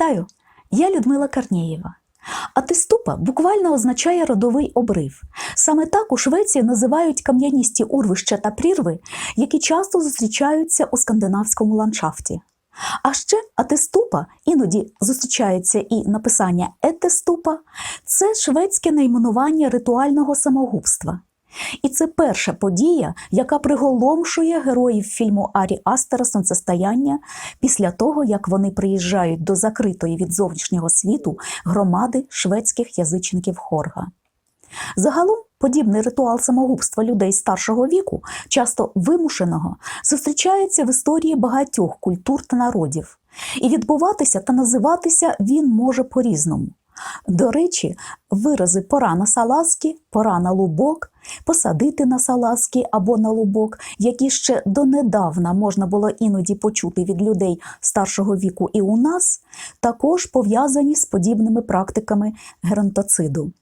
Вітаю! Я Людмила Карнієва. Атиступа буквально означає родовий обрив. Саме так у Швеції називають кам'яністі урвища та прірви, які часто зустрічаються у скандинавському ландшафті. А ще атеступа іноді зустрічається і написання етеступа це шведське найменування ритуального самогубства. І це перша подія, яка приголомшує героїв фільму Арі Астера Сонцестояння після того, як вони приїжджають до закритої від зовнішнього світу громади шведських язичників Хорга. Загалом подібний ритуал самогубства людей старшого віку, часто вимушеного, зустрічається в історії багатьох культур та народів. І відбуватися та називатися він може по-різному. До речі, вирази пора на салазки, пора на лубок, посадити на салазки або на лубок, які ще донедавна можна було іноді почути від людей старшого віку і у нас, також пов'язані з подібними практиками геронтоциду.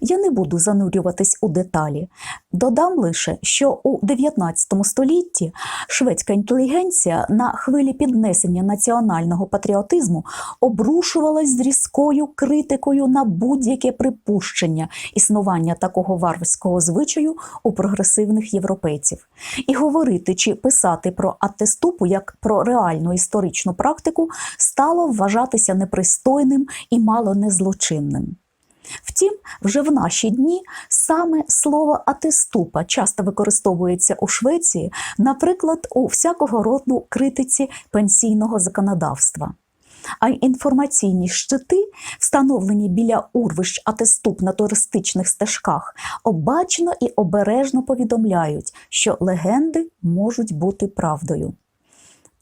Я не буду занурюватись у деталі. Додам лише, що у 19 столітті шведська інтелігенція на хвилі піднесення національного патріотизму обрушувалась з різкою критикою на будь-яке припущення існування такого варварського звичаю у прогресивних європейців. І говорити чи писати про атеступу як про реальну історичну практику стало вважатися непристойним і мало не злочинним. Втім, вже в наші дні саме слово атеступа часто використовується у Швеції, наприклад, у всякого роду критиці пенсійного законодавства. А інформаційні щити, встановлені біля урвищ атеступ на туристичних стежках, обачно і обережно повідомляють, що легенди можуть бути правдою.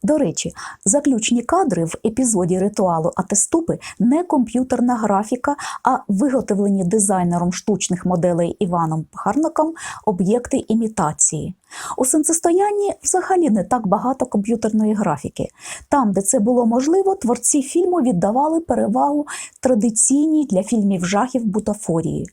До речі, заключні кадри в епізоді ритуалу атеступи не комп'ютерна графіка, а виготовлені дизайнером штучних моделей Іваном Пахарнаком об'єкти імітації. У сонцестоянні взагалі не так багато комп'ютерної графіки. Там, де це було можливо, творці фільму віддавали перевагу традиційній для фільмів жахів бутафорії.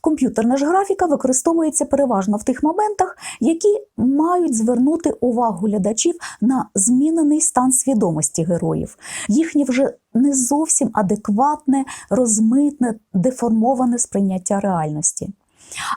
Комп'ютерна ж графіка використовується переважно в тих моментах, які мають звернути увагу глядачів на змінений стан свідомості героїв, їхнє вже не зовсім адекватне, розмитне, деформоване сприйняття реальності.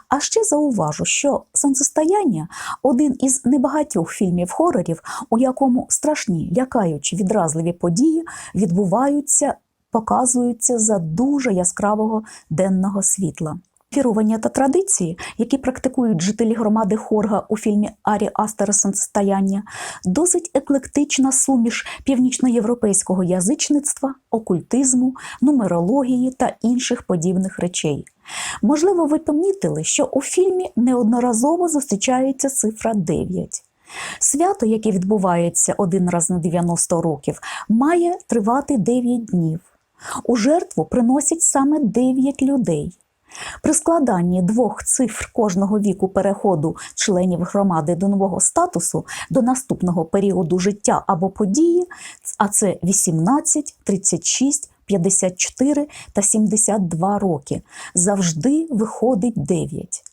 А ще зауважу, що сонцестояння один із небагатьох фільмів хорорів, у якому страшні, лякаючі, відразливі події відбуваються, показуються за дуже яскравого денного світла. Вірування та традиції, які практикують жителі громади Хорга у фільмі Арі Астера Сонцестояння, досить еклектична суміш північноєвропейського язичництва, окультизму, нумерології та інших подібних речей. Можливо, ви помітили, що у фільмі неодноразово зустрічається цифра 9. Свято, яке відбувається один раз на 90 років, має тривати 9 днів. У жертву приносять саме 9 людей. При складанні двох цифр кожного віку переходу членів громади до нового статусу до наступного періоду життя або події, а це 18, 36, 54 та 72 роки, завжди виходить 9.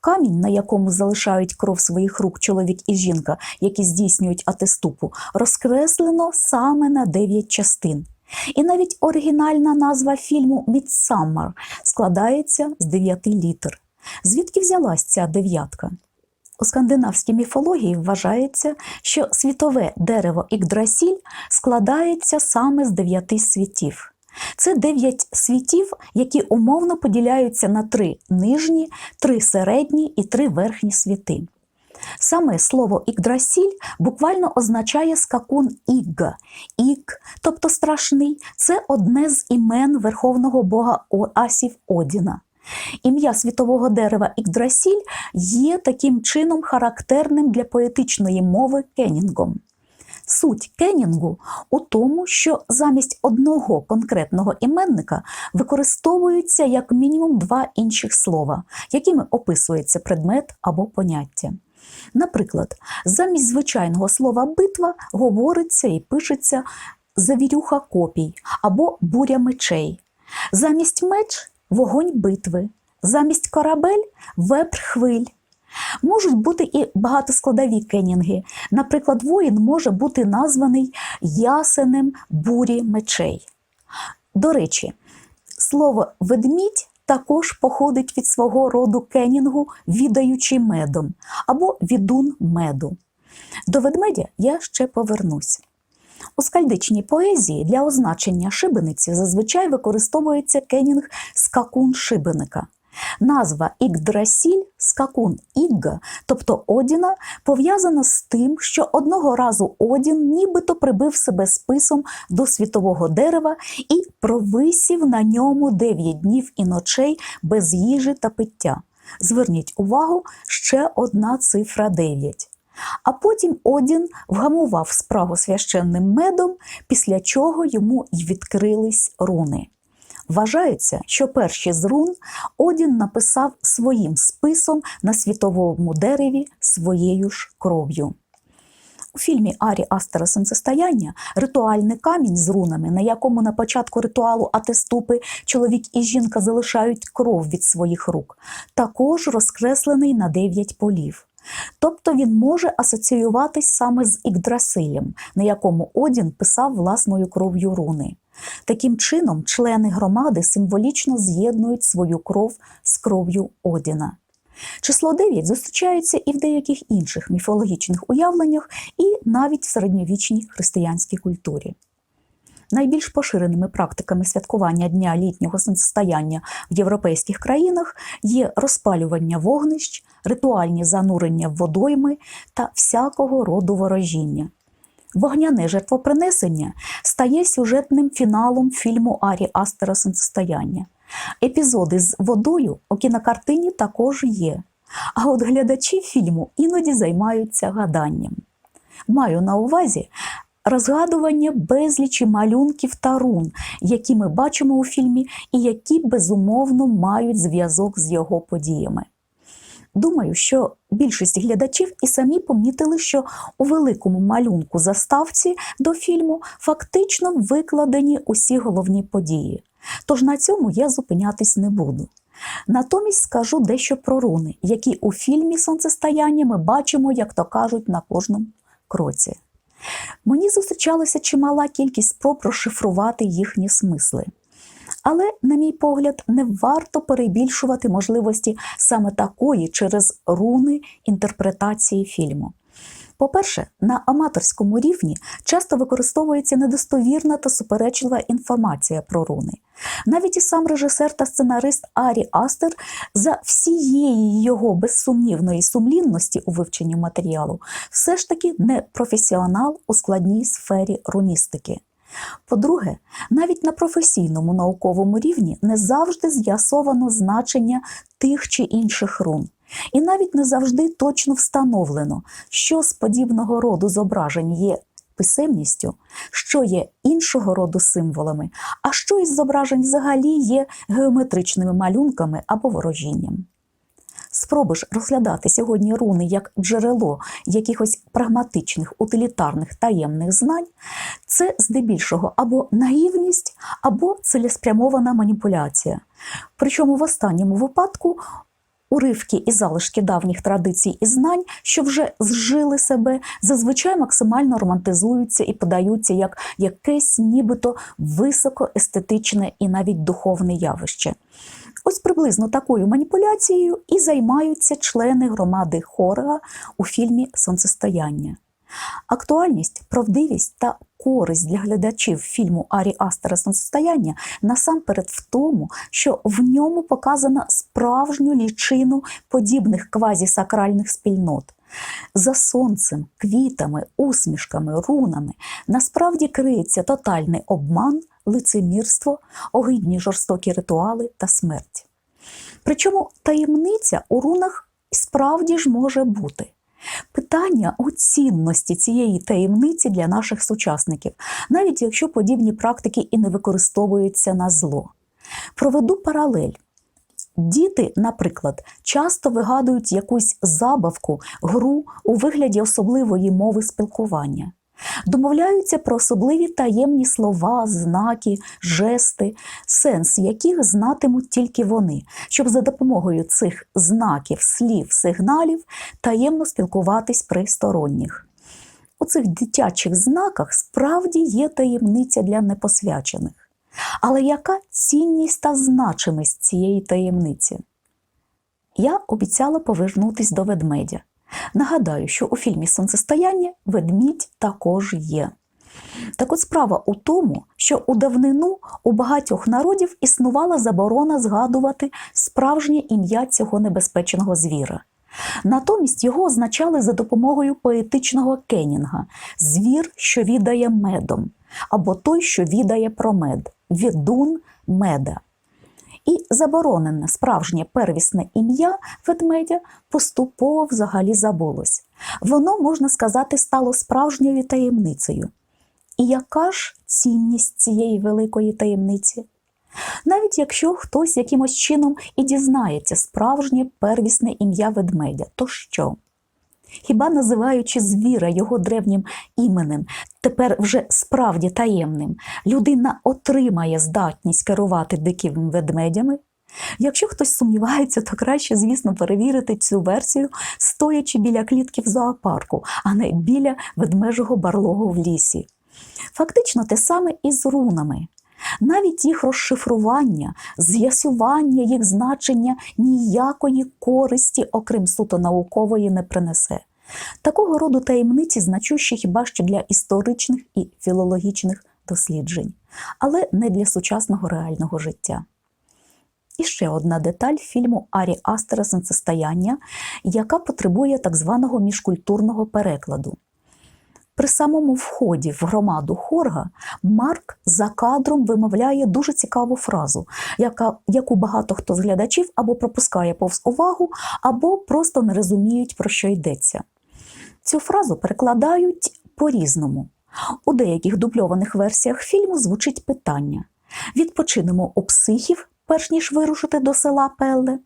Камінь, на якому залишають кров своїх рук чоловік і жінка, які здійснюють атеступу, розкреслено саме на 9 частин. І навіть оригінальна назва фільму «Мідсаммер» складається з дев'яти літер. Звідки взялась ця дев'ятка? У скандинавській міфології вважається, що світове дерево Ікдрасіль складається саме з дев'яти світів. Це дев'ять світів, які умовно поділяються на три нижні, три середні і три верхні світи. Саме слово Ікдрасіль буквально означає скакун Ігга. Ік, тобто страшний, це одне з імен верховного бога Асів Одіна. Ім'я світового дерева Ікдрасіль є таким чином характерним для поетичної мови кенінгом. Суть кенінгу у тому, що замість одного конкретного іменника використовуються як мінімум два інших слова, якими описується предмет або поняття. Наприклад, замість звичайного слова битва говориться і пишеться завірюха копій або буря мечей. Замість меч вогонь битви, замість корабель вепр хвиль. Можуть бути і багатоскладові кенінги. Наприклад, воїн може бути названий ясенем бурі мечей. До речі, слово ведмідь також походить від свого роду кенінгу, відаючи медом або відун меду. До ведмедя я ще повернусь. У скальдичній поезії для означення шибениці зазвичай використовується кенінг скакун шибеника. Назва Ігдрасіль скакун Ігга, тобто Одіна, пов'язана з тим, що одного разу Одін нібито прибив себе списом до світового дерева і провисів на ньому дев'ять днів і ночей без їжі та пиття. Зверніть увагу, ще одна цифра 9. А потім Одін вгамував спрагу священним медом, після чого йому й відкрились руни. Вважається, що перші з рун Одін написав своїм списом на світовому дереві своєю ж кров'ю. У фільмі Арі Астера Сонцестояння ритуальний камінь з рунами, на якому на початку ритуалу атеступи чоловік і жінка залишають кров від своїх рук, також розкреслений на дев'ять полів. Тобто він може асоціюватись саме з Ігдрасилем, на якому Одін писав власною кров'ю руни. Таким чином, члени громади символічно з'єднують свою кров з кров'ю Одіна. Число 9 зустрічається і в деяких інших міфологічних уявленнях, і навіть в середньовічній християнській культурі. Найбільш поширеними практиками святкування дня літнього сонцестояння в європейських країнах є розпалювання вогнищ, ритуальні занурення водойми та всякого роду ворожіння. Вогняне жертвопринесення стає сюжетним фіналом фільму Арі Астера Сонцестояння. Епізоди з водою у кінокартині також є. А от глядачі фільму іноді займаються гаданням. Маю на увазі розгадування безлічі малюнків та рун, які ми бачимо у фільмі, і які безумовно мають зв'язок з його подіями. Думаю, що більшість глядачів і самі помітили, що у великому малюнку заставці до фільму фактично викладені усі головні події. Тож на цьому я зупинятись не буду. Натомість скажу дещо про руни, які у фільмі Сонцестояння ми бачимо, як то кажуть, на кожному кроці. Мені зустрічалася чимала кількість спроб розшифрувати їхні смисли. Але, на мій погляд, не варто перебільшувати можливості саме такої через руни інтерпретації фільму. По-перше, на аматорському рівні часто використовується недостовірна та суперечлива інформація про руни. Навіть і сам режисер та сценарист Арі Астер за всієї його безсумнівної сумлінності у вивченні матеріалу все ж таки не професіонал у складній сфері руністики. По-друге, навіть на професійному науковому рівні не завжди з'ясовано значення тих чи інших рун. І навіть не завжди точно встановлено, що з подібного роду зображень є писемністю, що є іншого роду символами, а що із зображень взагалі є геометричними малюнками або ворожінням. Спроби ж розглядати сьогодні руни як джерело якихось прагматичних, утилітарних таємних знань, це здебільшого або наївність, або цілеспрямована маніпуляція. Причому в останньому випадку уривки і залишки давніх традицій і знань, що вже зжили себе, зазвичай максимально романтизуються і подаються як якесь нібито високоестетичне і навіть духовне явище. Ось приблизно такою маніпуляцією і займаються члени громади Хорга у фільмі Сонцестояння. Актуальність, правдивість та користь для глядачів фільму Арі Астера Сонцестояння насамперед в тому, що в ньому показана справжню лічину подібних квазісакральних спільнот. За сонцем, квітами, усмішками, рунами насправді криється тотальний обман, лицемірство, огидні жорстокі ритуали та смерть. Причому таємниця у рунах справді ж може бути. Питання у цінності цієї таємниці для наших сучасників, навіть якщо подібні практики і не використовуються на зло. Проведу паралель. Діти, наприклад, часто вигадують якусь забавку, гру у вигляді особливої мови спілкування. Домовляються про особливі таємні слова, знаки, жести, сенс яких знатимуть тільки вони, щоб за допомогою цих знаків, слів, сигналів таємно спілкуватись при сторонніх. У цих дитячих знаках справді є таємниця для непосвячених. Але яка цінність та значимість цієї таємниці? Я обіцяла повернутись до ведмедя. Нагадаю, що у фільмі Сонцестояння ведмідь також є. Так от справа у тому, що у давнину у багатьох народів існувала заборона згадувати справжнє ім'я цього небезпечного звіра. Натомість його означали за допомогою поетичного кенінга звір, що відає медом, або той, що відає про мед, відун меда. І заборонене справжнє первісне ім'я ведмедя поступово взагалі забулось. Воно, можна сказати, стало справжньою таємницею. І яка ж цінність цієї великої таємниці? Навіть якщо хтось якимось чином і дізнається справжнє первісне ім'я ведмедя, то що? Хіба називаючи звіра його древнім іменем, тепер вже справді таємним, людина отримає здатність керувати дикими ведмедями? Якщо хтось сумнівається, то краще, звісно, перевірити цю версію, стоячи біля клітки в зоопарку, а не біля ведмежого барлогу в лісі. Фактично те саме і з рунами. Навіть їх розшифрування, з'ясування їх значення ніякої користі, окрім суто наукової, не принесе. Такого роду таємниці значущі хіба що для історичних і філологічних досліджень, але не для сучасного реального життя. І ще одна деталь фільму Арі Астера «Сонцестояння», яка потребує так званого міжкультурного перекладу. При самому вході в громаду Хорга Марк за кадром вимовляє дуже цікаву фразу, яка, яку багато хто з глядачів або пропускає повз увагу, або просто не розуміють, про що йдеться. Цю фразу перекладають по-різному. У деяких дубльованих версіях фільму звучить питання: відпочинемо у психів, перш ніж вирушити до села Пелле.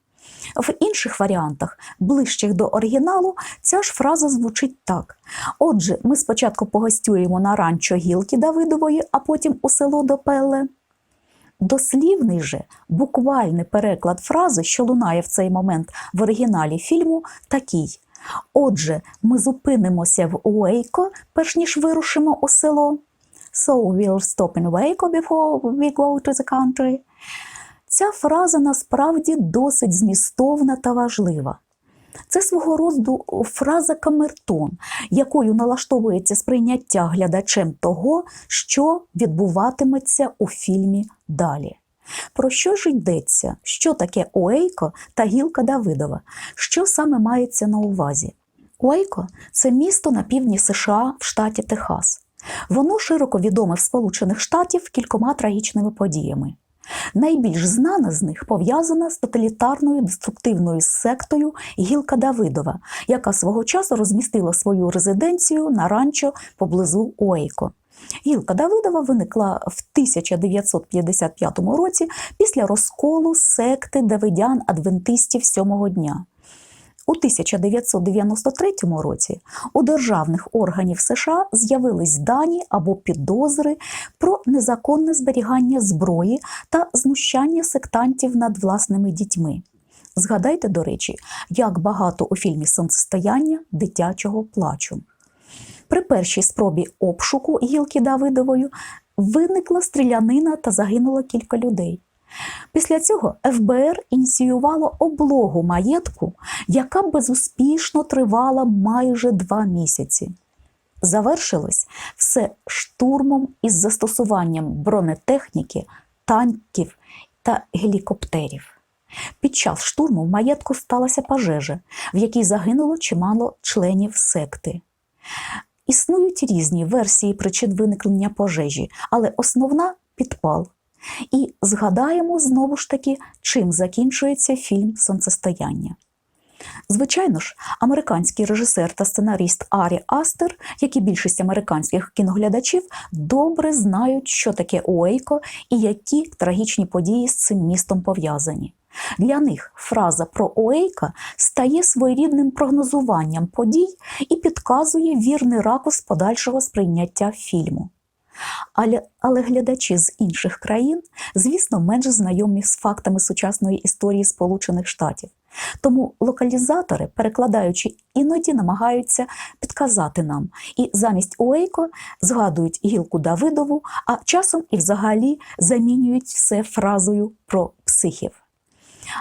В інших варіантах, ближчих до оригіналу, ця ж фраза звучить так: Отже, ми спочатку погостюємо на ранчо гілки Давидової, а потім у село до Пелле. Дослівний же буквальний переклад фрази, що лунає в цей момент в оригіналі фільму, такий: Отже, ми зупинимося в Уейко, перш ніж вирушимо у село. So we'll stop in Waco before we go to the country. Ця фраза насправді досить змістовна та важлива. Це свого роду фраза камертон, якою налаштовується сприйняття глядачем того, що відбуватиметься у фільмі далі. Про що ж йдеться? Що таке Уейко та гілка Давидова? Що саме мається на увазі? Уейко це місто на півдні США в штаті Техас. Воно широко відоме в Сполучених Штатів кількома трагічними подіями. Найбільш знана з них пов'язана з тоталітарною деструктивною сектою Гілка Давидова, яка свого часу розмістила свою резиденцію на ранчо поблизу Уейко. Гілка Давидова виникла в 1955 році після розколу секти давидян адвентистів сьомого дня. У 1993 році у державних органів США з'явились дані або підозри про незаконне зберігання зброї та знущання сектантів над власними дітьми. Згадайте, до речі, як багато у фільмі Сонцестояння дитячого плачу. При першій спробі обшуку гілки Давидовою виникла стрілянина та загинуло кілька людей. Після цього ФБР ініціювало облогу маєтку, яка безуспішно тривала майже два місяці. Завершилось все штурмом із застосуванням бронетехніки, танків та гелікоптерів. Під час штурму в маєтку сталася пожежа, в якій загинуло чимало членів секти. Існують різні версії причин виникнення пожежі, але основна підпал. І згадаємо знову ж таки, чим закінчується фільм Сонцестояння. Звичайно ж, американський режисер та сценаріст Арі Астер, як і більшість американських кіноглядачів, добре знають, що таке Уейко і які трагічні події з цим містом пов'язані. Для них фраза про Уейка стає своєрідним прогнозуванням подій і підказує вірний ракурс подальшого сприйняття фільму. Але, але глядачі з інших країн, звісно, менш знайомі з фактами сучасної історії Сполучених Штатів. Тому локалізатори, перекладаючи, іноді намагаються підказати нам, і замість Уейко згадують гілку Давидову, а часом і взагалі замінюють все фразою про психів.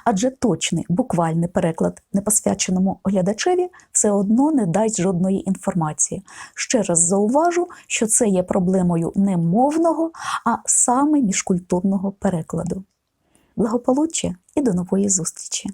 Адже точний буквальний переклад непосвяченому глядачеві все одно не дасть жодної інформації. Ще раз зауважу, що це є проблемою не мовного, а саме міжкультурного перекладу. Благополуччя і до нової зустрічі!